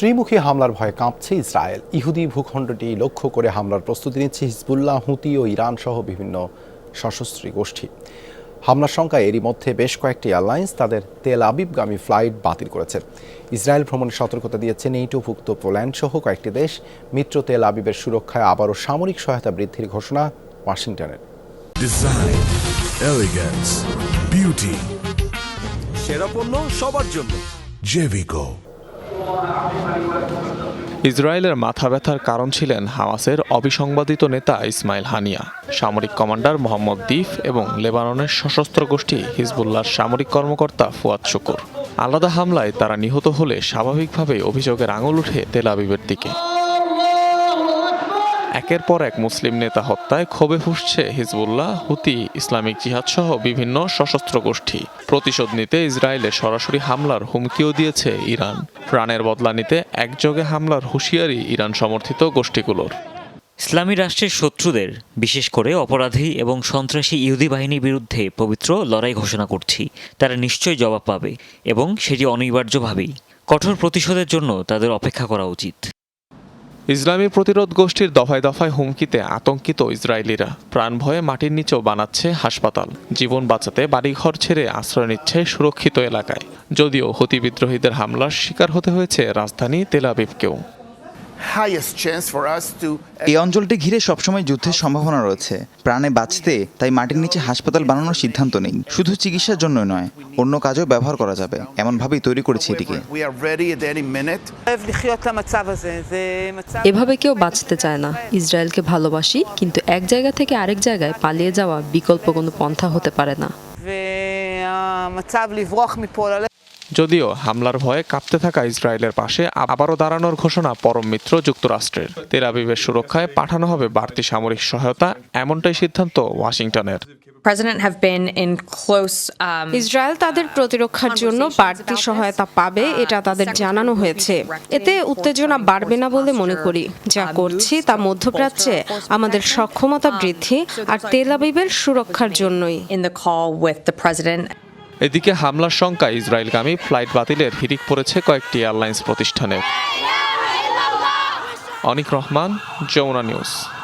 ত্রিমুখী হামলার ভয়ে কাঁপছে ইসরায়েল। ইহুদি ভূখণ্ডটি লক্ষ্য করে হামলার প্রস্তুতি নিচ্ছে হিজবুল্লাহ হুতি ও ইরান সহ বিভিন্ন সশস্ত্রী গোষ্ঠী। হামলার সংখ্যায় এরই মধ্যে বেশ কয়েকটি এয়ারলাইন্স তাদের তেল আবিবগামী ফ্লাইট বাতিল করেছে। ইসরায়েল ভ্রমণের সতর্কতা দিয়েছে নেইটোভুক্ত পোল্যান্ড সহ কয়েকটি দেশ। মিত্র তেল আবিবের সুরক্ষায় আবারও সামরিক সহায়তা বৃদ্ধির ঘোষণা ওয়াশিংটনের। ডিজাইন এলিগেন্স বিউটি সেরা পণ্য সবার জন্য। জেভিকো ইসরায়েলের মাথা ব্যথার কারণ ছিলেন হামাসের অবিসংবাদিত নেতা ইসমাইল হানিয়া। সামরিক কমান্ডার মোহাম্মদ দিফ এবং লেবাননের সশস্ত্র গোষ্ঠী হিজবুল্লাহর সামরিক কর্মকর্তা ফুয়াদ শুকুর। আলাদা হামলায় তারা নিহত হলে স্বাভাবিকভাবে অভিযোগের আঙুল উঠে তেল আবিবের দিকে। একের পর এক মুসলিম নেতা হত্যায় ক্ষোভে ফুসছে হিজবুল্লাহ, হুতি, ইসলামিক জিহাদ সহ বিভিন্ন সশস্ত্র গোষ্ঠী। প্রতিশোধ নিতে ইসরায়েলে সরাসরি হামলার হুমকিও দিয়েছে ইরান। প্রাণের বদলা নিতে একযোগে হামলার হুঁশিয়ারি ইরান সমর্থিত গোষ্ঠীগুলোর। ইসলামী রাষ্ট্রের শত্রুদের, বিশেষ করে অপরাধী এবং সন্ত্রাসী ইহুদি বাহিনীর বিরুদ্ধে পবিত্র লড়াই ঘোষণা করছি। তারা নিশ্চয়ই জবাব পাবে এবং সেটি অনিবার্যভাবেই। কঠোর প্রতিশোধের জন্য তাদের অপেক্ষা করা উচিত। ইসলামী প্রতিরোধ গোষ্ঠীর দফায় দফায় হুমকিতে আতঙ্কিত ইসরায়েলিরা। প্রাণ ভয়ে মাটির নিচেও বানাচ্ছে হাসপাতাল। জীবন বাঁচাতে বাড়িঘর ছেড়ে আশ্রয় নিচ্ছে সুরক্ষিত এলাকায়। যদিও হতি বিদ্রোহীদের হামলার শিকার হতে হয়েছে রাজধানী তেলাবিবকেও এই অঞ্চলটি ঘিরে সবসময় যুদ্ধের সম্ভাবনা রয়েছে। প্রাণে বাঁচতে তাই মাটির নিচে হাসপাতাল বানানোর সিদ্ধান্ত নেই শুধু চিকিৎসার জন্য নয় অন্য কাজেও ব্যবহার করা যাবে। এমনভাবেই তৈরি করেছি এটিকে। এভাবে কেউ বাঁচতে চায় না। ইসরায়েলকে ভালোবাসি কিন্তু এক জায়গা থেকে আরেক জায়গায় পালিয়ে যাওয়া বিকল্প কোনো পন্থা হতে পারে না। যদিও হামলার ভয়ে কাঁপতে থাকা ইসরায়েলের পাশে আবারও দাঁড়ানোর ঘোষণা পরম মিত্র যুক্তরাষ্ট্রের। তেরাবিবের সুরক্ষায় পাঠানো হবে বাড়তি সামরিক সহায়তা এমনটাই সিদ্ধান্ত ওয়াশিংটনের। ইসরায়েল তাদের প্রতিরক্ষার জন্য বাড়তি সহায়তা পাবে এটা তাদের জানানো হয়েছে। এতে উত্তেজনা বাড়বে না বলে মনে করি। যা করছি তা মধ্যপ্রাচ্যে আমাদের সক্ষমতা বৃদ্ধি আর তেল আবিবের সুরক্ষার জন্যই। ইন দ্য খিদেন্ট এদিকে হামলার শঙ্কায় ইসরায়েলগামী ফ্লাইট বাতিলের হিড়িক পড়েছে কয়েকটি এয়ারলাইন্স প্রতিষ্ঠানে। অনিক রহমান, যমুনা নিউজ।